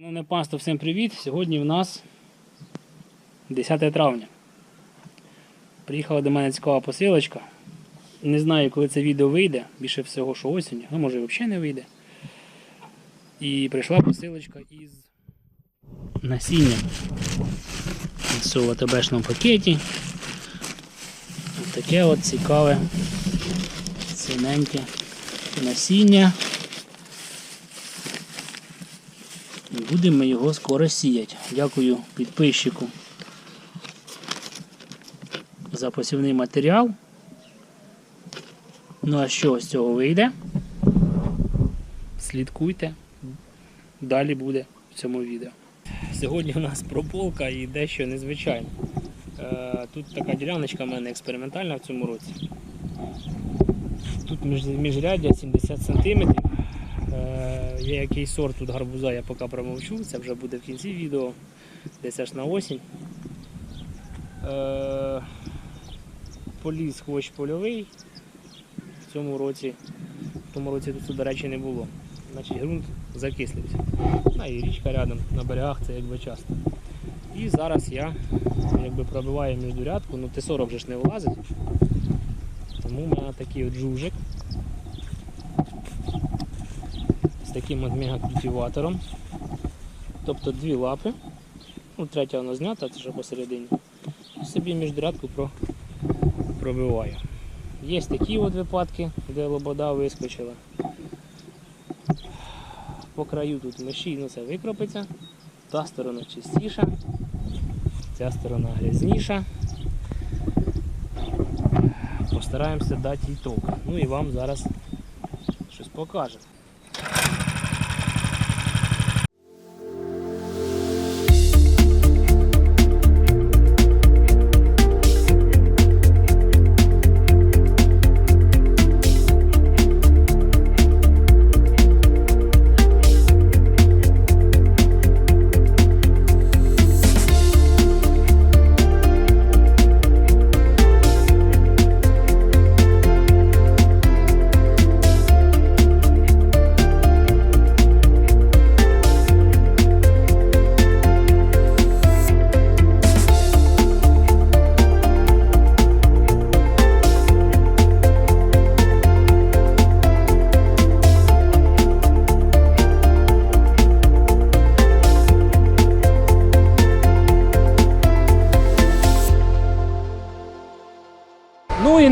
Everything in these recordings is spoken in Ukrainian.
Шановне панство, всім привіт! Сьогодні в нас 10 травня. Приїхала до мене цікава посилочка. Не знаю, коли це відео вийде, більше всього, що осінь, ну може взагалі не вийде. І прийшла посилочка із насіння. Ось у АТБшному пакеті. Ось таке от цікаве синеньке насіння. І Будемо його скоро сіяти. Дякую підписчику за посівний матеріал. Ну а що з цього вийде? Слідкуйте. Далі буде в цьому відео. Сьогодні у нас прополка і дещо незвичайне. Е, Тут така діляночка в мене експериментальна в цьому році. Тут між, міжряддя 70 см. Є якийсь сорт тут гарбуза, я поки промовчу, це вже буде в кінці відео, десь аж на осінь. Е, Поліз хвощ польовий. В цьому році, в тому році тут, до речі, не було. Значить ґрунт закислився. Ну, і річка рядом, на берегах це якби часто. І зараз я якби пробиваю міждурядку, ну Т-40 вже ж не влазить. Тому в мене такий от жужик таким от мегакультиватором. Тобто дві лапи. Ну, третя вона знята, це вже посередині. І собі міждрядку про... пробиваю. Є такі от випадки, де лобода вискочила. По краю тут миші, ну це викропиться. Та сторона чистіша, ця сторона грязніша. Постараємося дати їй ток. Ну і вам зараз щось покажемо.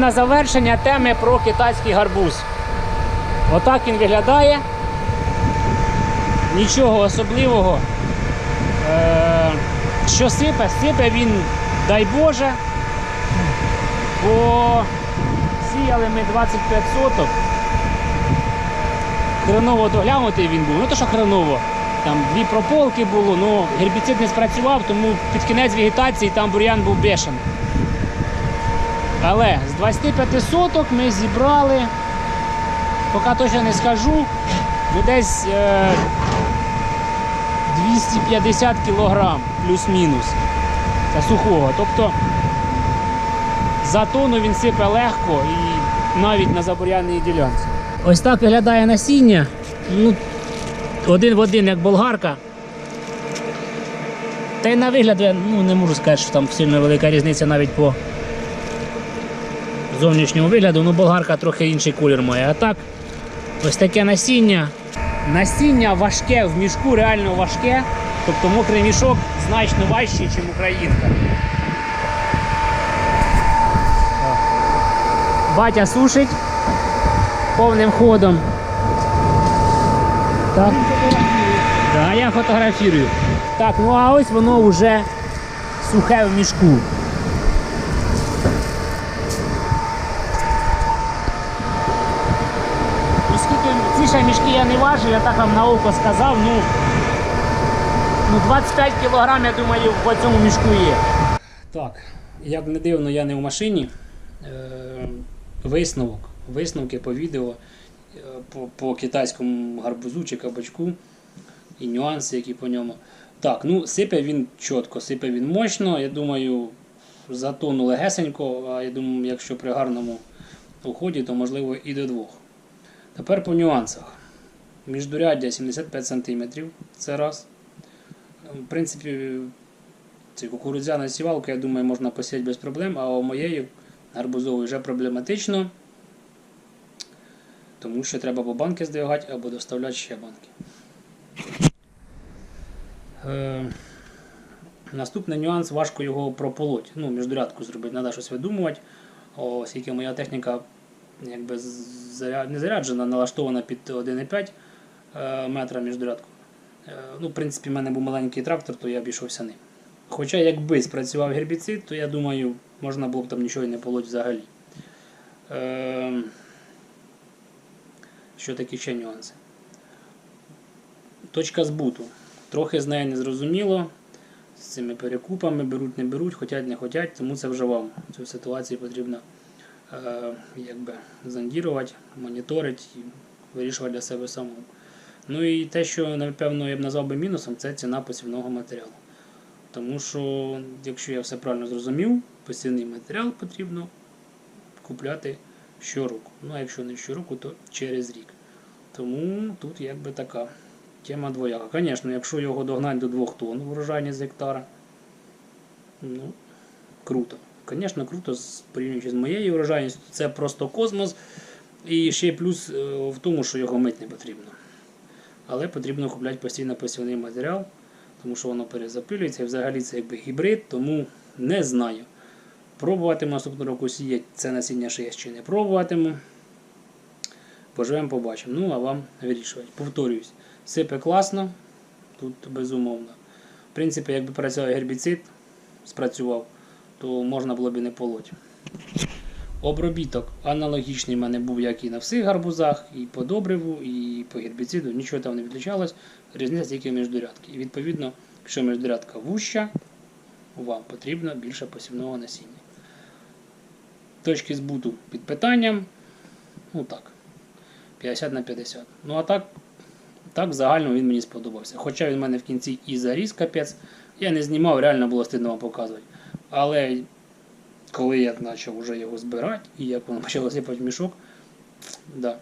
На завершення теми про китайський гарбуз. Отак він виглядає. Нічого особливого. Е, що сипе? Сипе він, дай Боже. Бо сіяли ми 25 соток. Хреново доглянутий він був. Ну то що хреново. Там дві прополки було, ну гербіцид не спрацював, тому під кінець вегетації там бур'ян був бешений. Але з 25 соток ми зібрали, поки точно не скажу, ну десь е, 250 кілограм плюс-мінус. Сухого. Тобто за тонну він сипе легко і навіть на забур'яній ділянці. Ось так виглядає насіння. Ну, один в один, як болгарка. Та й на вигляд ну, не можу сказати, що там сильно велика різниця навіть по зовнішнього вигляду, ну болгарка трохи інший колір має. А так, ось таке насіння. Насіння важке в мішку, реально важке. Тобто мокрий мішок значно важчий, ніж українка. Батя сушить повним ходом. Так. Да, я фотографірую. Так, ну а ось воно вже сухе в мішку. Скільки ці ще мішки я не важив, я так вам на око сказав, ну, ну 25 кілограм, я думаю, в цьому мішку є. Так, як не дивно, я не в машині. Е, висновок, висновки по відео е, по, по китайському гарбузу чи кабачку і нюанси, які по ньому. Так, ну сипе він чітко, сипе він мощно. Я думаю, за тонну легесенько, а я думаю, якщо при гарному уході, то можливо і до двох. Тепер по нюансах. Міждуряддя 75 см, це раз. В принципі, цю кукурудзяна сівалка, я думаю, можна посіяти без проблем, а у моєї гарбузової вже проблематично, тому що треба або банки здвигати, або доставляти ще банки. Е, наступний нюанс важко його прополоть. Ну, міждурядку зробити, треба щось видумувати. Оскільки моя техніка якби заря- не заряджена, налаштована під 1,5 е, метра міждурядку. Е, Ну, в принципі, в мене був маленький трактор, то я обійшовся ним. Хоча якби спрацював гербіцид, то я думаю, можна було б там нічого і не полоть взагалі. Е, Що такі ще нюанси? Точка збуту. Трохи з нею не зрозуміло. З цими перекупами беруть, не беруть, хотять, не хотять, тому це вже вам. Цю ситуацію потрібно якби зондірувати, моніторити і вирішувати для себе самому. Ну і те, що напевно я б назвав би мінусом, це ціна посівного матеріалу. Тому що, якщо я все правильно зрозумів, посівний матеріал потрібно купляти щороку. Ну а якщо не щороку, то через рік. Тому тут якби така тема двояка. Звісно, якщо його догнати до 2 тонн врожайність з гектара, ну, круто. Звісно, круто, порівнюючи з моєю врожайністю, це просто космос. І ще плюс е, в тому, що його мити не потрібно. Але потрібно купляти постійно посівний матеріал, тому що воно перезапилюється і взагалі це якби гібрид, тому не знаю. Пробуватиму наступного року сіяти це насіння ще я ще не пробуватиму. Поживемо, побачимо. Ну, а вам вирішувати. Повторюсь, сипе класно, тут безумовно. В принципі, якби працював гербіцид, спрацював, то можна було б і не полоть. Обробіток аналогічний в мене був, як і на всіх гарбузах, і по добриву, і по гербіциду, нічого там не відлічалось, різниця тільки в міждурядки. І відповідно, якщо міждурядка вуща, вам потрібно більше посівного насіння. Точки збуту під питанням. Ну так. 50 на 50. Ну а так, так загально він мені сподобався. Хоча він в мене в кінці і заріс капець. Я не знімав, реально було стидно вам показувати. Але коли я почав вже його збирати, і як воно почало сипати в мішок, да,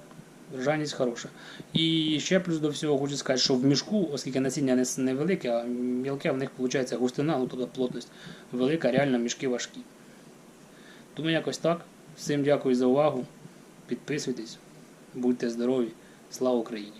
врожайність хороша. І ще плюс до всього хочу сказати, що в мішку, оскільки насіння не, невелике, а мілке, в них виходить густина, ну тобто плотність велика, реально мішки важкі. Тому якось так. Всім дякую за увагу. Підписуйтесь, будьте здорові. Слава Україні!